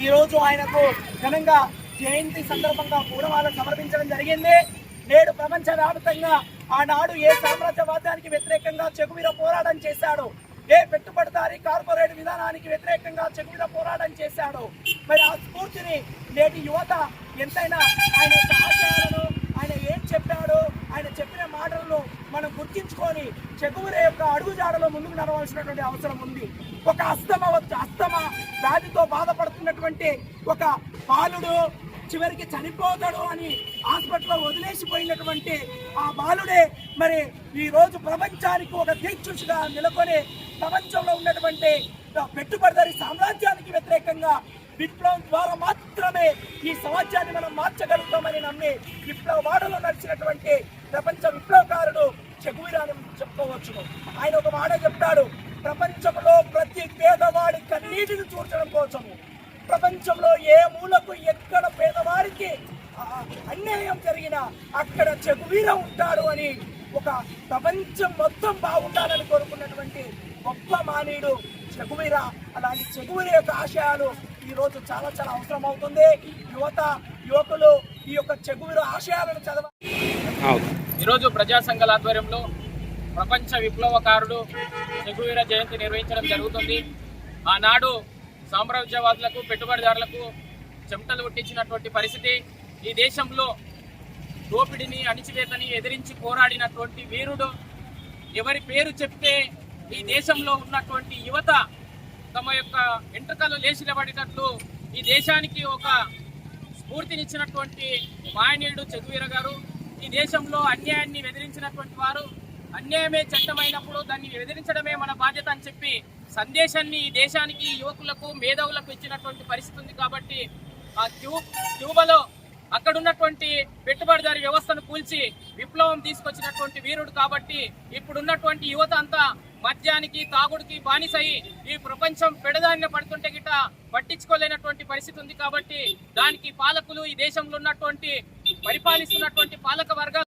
ఆయనకు ఘనంగా జయంతి సందర్భంగా పూలమాలను సమర్పించడం జరిగింది. నేడు ప్రపంచ వ్యాప్తంగా ఆనాడు ఏ సామ్రాజ్యవాదానికి వ్యతిరేకంగా చెగువీర పోరాటం చేశాడు. ఏ పెట్టుబడిదారి కార్పొరేట్ విధానానికి వ్యతిరేకంగా చెగువీర పోరాటం చేశాడు. మరి ఆ స్ఫూర్తిని నేటి యువత ఎంతైనా ఆయన యొక్క ఆశయాలను ఆయన ఏం చెప్పాడో ఆయన చెప్పిన మాటలను మనం గుర్తించుకొని చెగువుల యొక్క అడుగుజాడలో ముందుకు నడవలసినటువంటి అవసరం ఉంది. ఒక అస్తమ అస్తమ వ్యాధి ఉన్నటువంటి ఒక బాలుడు చివరికి చనిపోతాడు అని హాస్పిటల్లో వదిలేసిపోయినటువంటి ఆ బాలుడే మరి ఈరోజు ప్రపంచానికి ఒక దీక్షుషిగా నెలకొని ప్రపంచంలో ఉన్నటువంటి పెట్టుబడిదారి సామ్రాజ్యానికి వ్యతిరేకంగా విప్లవం ద్వారా మాత్రమే ఈ సమాజాన్ని మనం మార్చగలుగుతామని నమ్మి విప్లవ వాడలో నడిచినటువంటి ప్రపంచ విప్లవకారుడు చెగువిరాని చెప్పుకోవచ్చును ఆయన ఒక మాట చెప్తాడు ప్రపంచంలో ప్రతి పేదవాడి కన్నీటిని చూర్చడం కోసము. ప్రపంచంలో ఏ మూలకు ఎక్కడ పేదవారికి అన్యాయం జరిగినా అక్కడ చెగువీర ఉంటాడు అని ఒక ప్రపంచం మొత్తం బాగుండాలని కోరుకున్నటువంటి గొప్ప మానవుడు చెగువీర. అలాంటి చెగువీర యొక్క ఆశయాలు ఈ రోజు చాలా చాలా అవసరం అవుతుంది యువత యువకులు ఈ యొక్క చెగువీర ఆశయాలను చదవ ఈరోజు ప్రజా సంఘాల ఆధ్వర్యంలో ప్రపంచ విప్లవకారుడు రఘువీర జయంతి నిర్వహించడం జరుగుతుంది. ఆనాడు సామ్రాజ్యవాదులకు పెట్టుబడిదారులకు చెమటలు కొట్టించినటువంటి పరిస్థితి. ఈ దేశంలో దోపిడిని అణిచివేతని ఎదిరించి పోరాడినటువంటి వీరుడు ఎవరి పేరు చెప్తే ఈ దేశంలో ఉన్నటువంటి యువత తమ యొక్క వెంట్రుకలు లేచి నిలబడేటట్లు ఈ దేశానికి ఒక స్ఫూర్తినిచ్చినటువంటి మాయనీయుడు చదువీర గారు ఈ దేశంలో అన్యాయాన్ని ఎదిరించినటువంటి వారు అన్యాయమే చట్టమైనప్పుడు దాన్ని ఎదిరించడమే మన బాధ్యత అని చెప్పి సందేశాన్ని ఈ దేశానికి యువకులకు మేధావులకు ఇచ్చినటువంటి పరిస్థితి ఉంది కాబట్టి ఆ క్యూ క్యూబలో అక్కడున్నటువంటి పెట్టుబడిదారి వ్యవస్థను కూల్చి విప్లవం తీసుకొచ్చినటువంటి వీరుడు కాబట్టి ఇప్పుడున్నటువంటి యువత అంతా మద్యానికి తాగుడికి బానిసయి ఈ ప్రపంచం పెడదారిన పడుతుంటే గిట పట్టించుకోలేనటువంటి పరిస్థితి ఉంది కాబట్టి దానికి పాలకులు ఈ దేశంలో ఉన్నటువంటి పరిపాలిస్తున్నటువంటి పాలక వర్గాలు